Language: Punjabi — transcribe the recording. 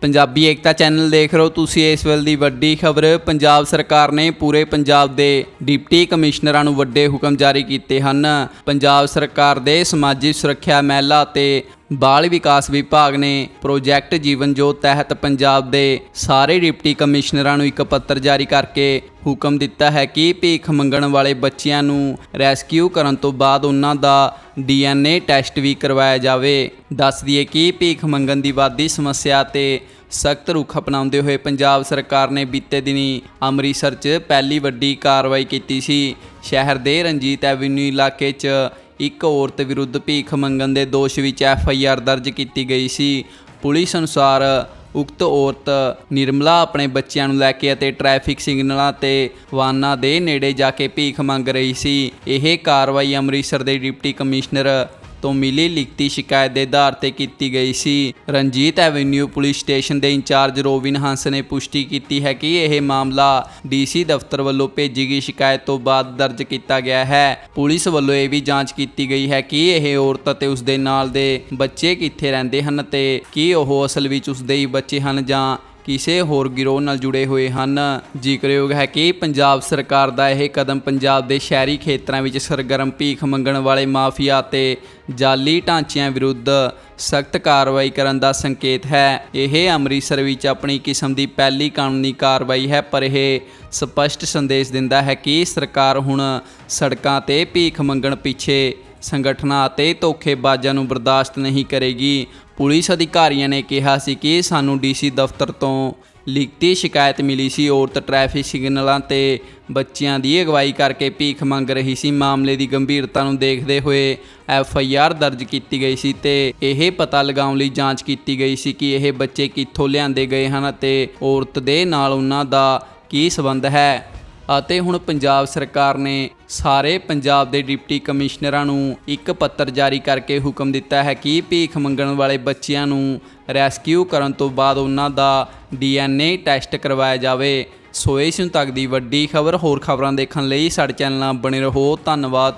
ਪੰਜਾਬੀ ਏਕਤਾ ਚੈਨਲ ਦੇਖ ਰਹੇ ਹੋ ਤੁਸੀਂ ਇਸ ਵੇਲੇ ਦੀ ਵੱਡੀ ਖਬਰ। ਪੰਜਾਬ ਸਰਕਾਰ ਨੇ ਪੂਰੇ ਪੰਜਾਬ ਦੇ ਡਿਪਟੀ ਕਮਿਸ਼ਨਰਾਂ ਨੂੰ ਵੱਡੇ ਹੁਕਮ ਜਾਰੀ ਕੀਤੇ ਹਨ। ਪੰਜਾਬ ਸਰਕਾਰ ਦੇ ਸਮਾਜਿਕ ਸੁਰੱਖਿਆ ਮਹਿਲਾ ਅਤੇ ਬਾਲ ਵਿਕਾਸ ਵਿਭਾਗ ਨੇ ਪ੍ਰੋਜੈਕਟ ਜੀਵਨ ਜੋਤ ਤਹਿਤ ਪੰਜਾਬ ਦੇ ਸਾਰੇ ਡਿਪਟੀ ਕਮਿਸ਼ਨਰਾਂ ਨੂੰ ਇੱਕ ਪੱਤਰ ਜਾਰੀ ਕਰਕੇ ਹੁਕਮ ਦਿੱਤਾ ਹੈ ਕਿ ਭੀਖ ਮੰਗਣ ਵਾਲੇ ਬੱਚਿਆਂ ਨੂੰ ਰੈਸਕਿਊ ਕਰਨ ਤੋਂ ਬਾਅਦ ਉਹਨਾਂ ਦਾ ਡੀਐਨਏ ਟੈਸਟ ਵੀ ਕਰਵਾਇਆ ਜਾਵੇ। ਦੱਸ ਦਈਏ ਕਿ ਭੀਖ ਮੰਗਣ ਦੀ ਵਾਧੀ ਸਮੱਸਿਆ ਤੇ ਸਖਤ ਰੁਖ ਅਪਣਾਉਂਦੇ ਹੋਏ ਪੰਜਾਬ ਸਰਕਾਰ ਨੇ ਬੀਤੇ ਦਿਨੀ ਅੰਮ੍ਰਿਤਸਰ 'ਚ ਪਹਿਲੀ ਵੱਡੀ ਕਾਰਵਾਈ ਕੀਤੀ ਸੀ। ਸ਼ਹਿਰ ਦੇ ਰਣਜੀਤ ਐਵਨਿਊ ਇਲਾਕੇ 'ਚ ਇੱਕ ਔਰਤ ਵਿਰੁੱਧ ਭੀਖ ਮੰਗਣ ਦੇ ਦੋਸ਼ ਵਿੱਚ ਐਫ ਆਈ ਆਰ ਦਰਜ ਕੀਤੀ ਗਈ ਸੀ। ਪੁਲਿਸ ਅਨੁਸਾਰ ਉਕਤ ਔਰਤ ਨਿਰਮਲਾ ਆਪਣੇ ਬੱਚਿਆਂ ਨੂੰ ਲੈ ਕੇ ਅਤੇ ਟ੍ਰੈਫਿਕ ਸਿਗਨਲਾਂ ਤੇ ਵਾਹਨਾਂ ਦੇ ਨੇੜੇ ਜਾ ਕੇ ਭੀਖ ਮੰਗ ਰਹੀ ਸੀ। ਇਹ ਕਾਰਵਾਈ ਅੰਮ੍ਰਿਤਸਰ ਦੇ ਡਿਪਟੀ ਕਮਿਸ਼ਨਰ ਤੋਂ ਮਿਲੀ ਲਿਖਤੀ ਸ਼ਿਕਾਇਤ ਦੇ ਆਧਾਰ ਤੇ ਕੀਤੀ ਗਈ ਸੀ। ਰਣਜੀਤ ਐਵਨਿਊ ਪੁਲਿਸ ਸਟੇਸ਼ਨ ਦੇ ਇੰਚਾਰਜ ਰੋਵਿਨ ਹੰਸ ਨੇ ਪੁਸ਼ਟੀ ਕੀਤੀ ਹੈ ਕਿ ਇਹ ਮਾਮਲਾ ਡੀਸੀ ਦਫ਼ਤਰ ਵੱਲੋਂ ਭੇਜੀ ਗਈ ਸ਼ਿਕਾਇਤ ਤੋਂ ਬਾਅਦ ਦਰਜ ਕੀਤਾ ਗਿਆ ਹੈ। ਪੁਲਿਸ ਵੱਲੋਂ ਇਹ ਵੀ ਜਾਂਚ ਕੀਤੀ ਗਈ ਹੈ ਕਿ ਇਹ ਔਰਤ ਅਤੇ ਉਸ ਦੇ ਨਾਲ ਦੇ ਬੱਚੇ ਕਿੱਥੇ ਰਹਿੰਦੇ ਹਨ ਤੇ ਕੀ ਉਹ ਅਸਲ ਵਿੱਚ ਉਸ ਦੇ ਹੀ ਬੱਚੇ ਹਨ ਜਾਂ ਕਿਸੇ ਹੋਰ ਗਿਰੋਹ ਨਾਲ ਜੁੜੇ ਹੋਏ ਹਨ। ਜ਼ਿਕਰਯੋਗ ਹੈ ਕਿ ਪੰਜਾਬ ਸਰਕਾਰ ਦਾ ਇਹ ਕਦਮ ਪੰਜਾਬ ਦੇ ਸ਼ਹਿਰੀ ਖੇਤਰਾਂ ਵਿੱਚ ਸਰਗਰਮ ਭੀਖ ਮੰਗਣ ਵਾਲੇ ਮਾਫੀਆ ਤੇ ਜਾਲੀ ਢਾਂਚਿਆਂ ਵਿਰੁੱਧ ਸਖਤ ਕਾਰਵਾਈ ਕਰਨ ਦਾ ਸੰਕੇਤ ਹੈ। ਇਹ ਅੰਮ੍ਰਿਤਸਰ ਵਿੱਚ ਆਪਣੀ ਕਿਸਮ ਦੀ ਪਹਿਲੀ ਕਾਨੂੰਨੀ ਕਾਰਵਾਈ ਹੈ, ਪਰ ਇਹ ਸਪਸ਼ਟ ਸੰਦੇਸ਼ ਦਿੰਦਾ ਹੈ ਕਿ ਸਰਕਾਰ ਹੁਣ ਸੜਕਾਂ ਤੇ ਭੀਖ ਮੰਗਣ ਪਿੱਛੇ ਸੰਗਠਨਾਂ ਅਤੇ ਧੋਖੇਬਾਜ਼ਾਂ ਨੂੰ ਬਰਦਾਸ਼ਤ ਨਹੀਂ ਕਰੇਗੀ। ਪੁਲਿਸ ਅਧਿਕਾਰੀਆਂ ਨੇ ਕਿਹਾ ਸੀ ਕਿ ਸਾਨੂੰ ਡੀਸੀ ਦਫ਼ਤਰ ਤੋਂ ਲਿਖਤੀ ਸ਼ਿਕਾਇਤ ਮਿਲੀ ਸੀ। ਔਰਤ ਟ੍ਰੈਫਿਕ ਸਿਗਨਲਾਂ ਤੇ ਬੱਚਿਆਂ ਦੀ ਅਗਵਾਈ ਕਰਕੇ ਭੀਖ ਮੰਗ ਰਹੀ ਸੀ। ਮਾਮਲੇ ਦੀ ਗੰਭੀਰਤਾ ਨੂੰ ਦੇਖਦੇ ਹੋਏ ਐਫ ਆਈ ਆਰ ਦਰਜ ਕੀਤੀ ਗਈ ਸੀ ਤੇ ਇਹ ਪਤਾ ਲਗਾਉਣ ਲਈ ਜਾਂਚ ਕੀਤੀ ਗਈ ਸੀ ਕਿ ਇਹ ਬੱਚੇ ਕਿੱਥੋਂ ਲਿਆਂਦੇ ਗਏ ਹਨ ਅਤੇ ਔਰਤ ਦੇ ਨਾਲ ਉਹਨਾਂ ਦਾ ਕੀ ਸਬੰਧ ਹੈ। ਅਤੇ ਹੁਣ ਪੰਜਾਬ ਸਰਕਾਰ ਨੇ ਸਾਰੇ ਪੰਜਾਬ ਦੇ ਡਿਪਟੀ ਕਮਿਸ਼ਨਰਾਂ ਨੂੰ ਇੱਕ ਪੱਤਰ ਜਾਰੀ ਕਰਕੇ ਹੁਕਮ ਦਿੱਤਾ ਹੈ ਕਿ ਭੀਖ ਮੰਗਣ ਵਾਲੇ ਬੱਚਿਆਂ ਨੂੰ ਰੈਸਕਿਊ ਕਰਨ ਤੋਂ ਬਾਅਦ ਉਹਨਾਂ ਦਾ ਡੀਐਨਏ ਟੈਸਟ ਕਰਵਾਇਆ ਜਾਵੇ। ਸੋ ਇਸ ਨੂੰ ਤੱਕ ਦੀ ਵੱਡੀ ਖਬਰ। ਹੋਰ ਖਬਰਾਂ ਦੇਖਣ ਲਈ ਸਾਡੇ ਚੈਨਲ ਨਾਲ ਬਣੇ ਰਹੋ। ਧੰਨਵਾਦ।